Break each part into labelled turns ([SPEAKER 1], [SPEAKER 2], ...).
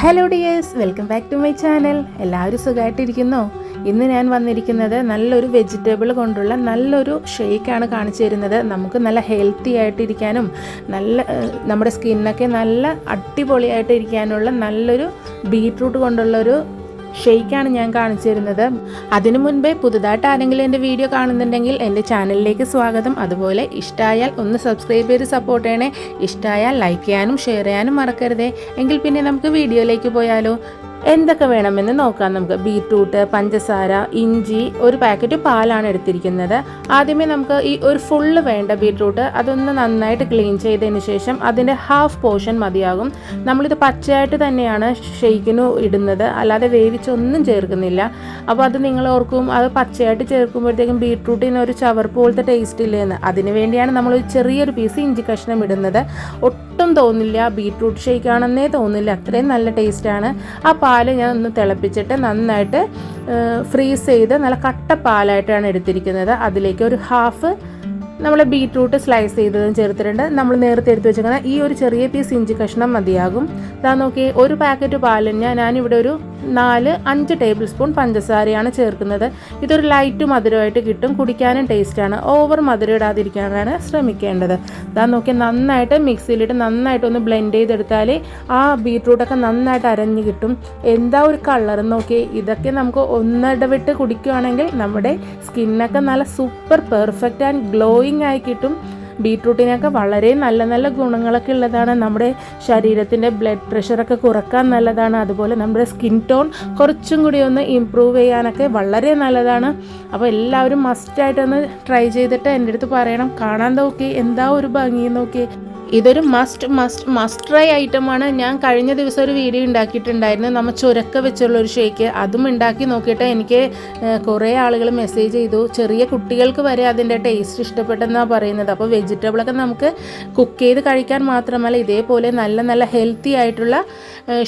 [SPEAKER 1] Hello dears welcome back to my channel എല്ലാവരും സുഖമായിട്ടിരിക്കുന്നോ ഇന്ന് ഞാൻ വന്നിരിക്കുന്നത് നല്ലൊരു വെജിറ്റബിൾ കൊണ്ടുള്ള നല്ലൊരു ഷേക്കാണ് കാണിച്ചു തരുന്നത്. നമുക്ക് നല്ല ഹെൽത്തി ആയിട്ടിരിക്കാനും നല്ല നമ്മുടെ സ്കിന്നൊക്കെ നല്ല അടിപൊളിയായിട്ടിരിക്കാനുള്ള നല്ലൊരു ബീട്രൂട്ട് കൊണ്ടുള്ളൊരു ഷെയ്ക്കാണ് ഞാൻ കാണിച്ചു തരുന്നത് അതിനു മുൻപേ പുതുതായിട്ട് ആരെങ്കിലും എന്റെ വീഡിയോ കാണുന്നുണ്ടെങ്കിൽ എന്റെ ചാനലിലേക്ക് സ്വാഗതം. അതുപോലെ ഇഷ്ടമായാൽ ഒന്ന് സബ്സ്ക്രൈബ് ചെയ്ത് സപ്പോർട്ട് ചെയ്യണേ. ഇഷ്ടമായാൽ ലൈക്ക് ചെയ്യാനും ഷെയർ ചെയ്യാനും മറക്കരുതേ. എങ്കിൽ പിന്നെ നമുക്ക് വീഡിയോയിലേക്ക് പോയാലോ. എന്തൊക്കെ വേണമെന്ന് നോക്കാം നമുക്ക്. ബീറ്റ്റൂട്ട് പഞ്ചസാര ഇഞ്ചി ഒരു പാക്കറ്റ് പാലാണ് എടുത്തിരിക്കുന്നത്. ആദ്യമേ നമുക്ക് ഈ ഒരു ഫുള്ള് വേണ്ട ബീറ്റ്റൂട്ട് അതൊന്ന് നന്നായിട്ട് ക്ലീൻ ചെയ്തതിന് ശേഷം അതിന്റെ ഹാഫ് പോർഷൻ മതിയാകും. നമ്മളിത് പച്ചയായിട്ട് തന്നെയാണ് ഷെയ്ക്കിന് ഇടുന്നത്. അല്ലാതെ വേവിച്ചൊന്നും ചേർക്കുന്നില്ല. അപ്പോൾ അത് നിങ്ങൾ ഓർക്കും അത് പച്ചയായിട്ട് ചേർക്കുമ്പോഴത്തേക്കും ബീട്രൂട്ടിന് ഒരു ചവർപ്പ് പോലത്തെ ടേസ്റ്റ് ഇല്ലേന്ന്. അതിന് വേണ്ടിയാണ് നമ്മൾ ഒരു ചെറിയൊരു പീസ് ഇഞ്ചി കഷ്ണം ഇടുന്നത്. ഒട്ടും തോന്നില്ല ബീട്രൂട്ട് ഷേക്ക് ആണെന്നേ തോന്നില്ല. അത്രയും നല്ല ടേസ്റ്റാണ് ആ പാൽ ഞാൻ ഒന്ന് തിളപ്പിച്ചിട്ട് നന്നായിട്ട് ഫ്രീസ് ചെയ്ത് നല്ല കട്ട പാലായിട്ടാണ് എടുത്തിരിക്കുന്നത്. അതിലേക്ക് ഒരു ഹാഫ് നമ്മൾ ബീട്രൂട്ട് സ്ലൈസ് ചെയ്തതും ചേർത്തിട്ടുണ്ട്. നമ്മൾ നേരത്തെ എടുത്ത് വെച്ചിരിക്കുന്ന ഈ ഒരു ചെറിയ പീസ് ഇഞ്ചി കഷ്ണം മതിയാകും. ഇതാ നോക്കി ഒരു പാക്കറ്റ് പാലിന് ഞാനിവിടെ ഒരു നാല് അഞ്ച് ടേബിൾ സ്പൂൺ പഞ്ചസാരയാണ് ചേർക്കുന്നത്. ഇതൊരു ലൈറ്റ് മധുരമായിട്ട് കിട്ടും കുടിക്കാനും ടേസ്റ്റാണ് ഓവർ മധുരം ഇടാതിരിക്കാനാണ് ശ്രമിക്കേണ്ടത്. ഇതാ നോക്കി നന്നായിട്ട് മിക്സിയിലിട്ട് നന്നായിട്ട് ഒന്ന് ബ്ലെൻഡ് ചെയ്തെടുത്താൽ ആ ബീട്രൂട്ടൊക്കെ നന്നായിട്ട് അരഞ്ഞ് കിട്ടും. എന്താ ഒരു കളർ നോക്കി ഇതൊക്കെ നമുക്ക് ഒന്നിടവിട്ട് കുടിക്കുകയാണെങ്കിൽ നമ്മുടെ സ്കിന്നൊക്കെ നല്ല സൂപ്പർ പെർഫെക്റ്റ് ആൻഡ് ഗ്ലോയിങ് ആയി കിട്ടും. ബീട്രൂട്ടിനൊക്കെ വളരെ നല്ല നല്ല ഗുണങ്ങളൊക്കെ ഉള്ളതാണ്. നമ്മുടെ ശരീരത്തിന്റെ ബ്ലഡ് പ്രഷറൊക്കെ കുറയ്ക്കാൻ നല്ലതാണ്. അതുപോലെ നമ്മുടെ സ്കിൻ ടോൺ കുറച്ചും കൂടി ഒന്ന് ഇമ്പ്രൂവ് ചെയ്യാനൊക്കെ വളരെ നല്ലതാണ്. അപ്പോൾ എല്ലാവരും മസ്റ്റായിട്ടൊന്ന് ട്രൈ ചെയ്തിട്ട് എന്റെ അടുത്ത് പറയണം. കാണാൻ നോക്കി. എന്താ ഒരു ഭംഗി നോക്കി. ഇതൊരു മസ്റ്റ് മസ്റ്റ് മസ്റ്റ് ട്രൈ ഐറ്റമാണ് ഞാൻ കഴിഞ്ഞ ദിവസം ഒരു വീഡിയോ ഉണ്ടാക്കിയിട്ടുണ്ടായിരുന്നു. നമ്മൾ ചുരക്ക വെച്ചുള്ള ഒരു ഷേക്ക് അതും ഉണ്ടാക്കി നോക്കിയിട്ട് എനിക്ക് കുറേ ആളുകൾ മെസ്സേജ് ചെയ്തു. ചെറിയ കുട്ടികൾക്ക് വരെ അതിന്റെ ടേസ്റ്റ് ഇഷ്ടപ്പെട്ടെന്നാണ് പറയുന്നത്. അപ്പോൾ വെജിറ്റബിളൊക്കെ നമുക്ക് കുക്ക് ചെയ്ത് കഴിക്കാൻ മാത്രമല്ല ഇതേപോലെ നല്ല നല്ല ഹെൽത്തി ആയിട്ടുള്ള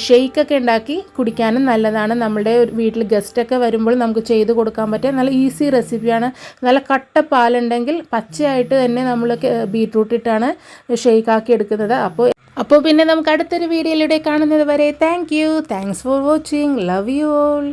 [SPEAKER 1] ഷെയ്ക്കൊക്കെ ഉണ്ടാക്കി കുടിക്കാനും നല്ലതാണ്. നമ്മുടെ വീട്ടിൽ ഗസ്റ്റൊക്കെ വരുമ്പോൾ നമുക്ക് ചെയ്ത് കൊടുക്കാൻ പറ്റിയ നല്ല ഈസി റെസിപ്പിയാണ് നല്ല കട്ട പാലുണ്ടെങ്കിൽ പച്ചയായിട്ട് തന്നെ നമ്മൾ ബീട്രൂട്ട് ഇട്ടാണ് എടുക്കുന്നത് അപ്പോൾ അപ്പോൾ പിന്നെ നമുക്ക് അടുത്തൊരു വീഡിയോയിലൂടെ കാണുന്നത് വരെ thank you thanks for watching love you all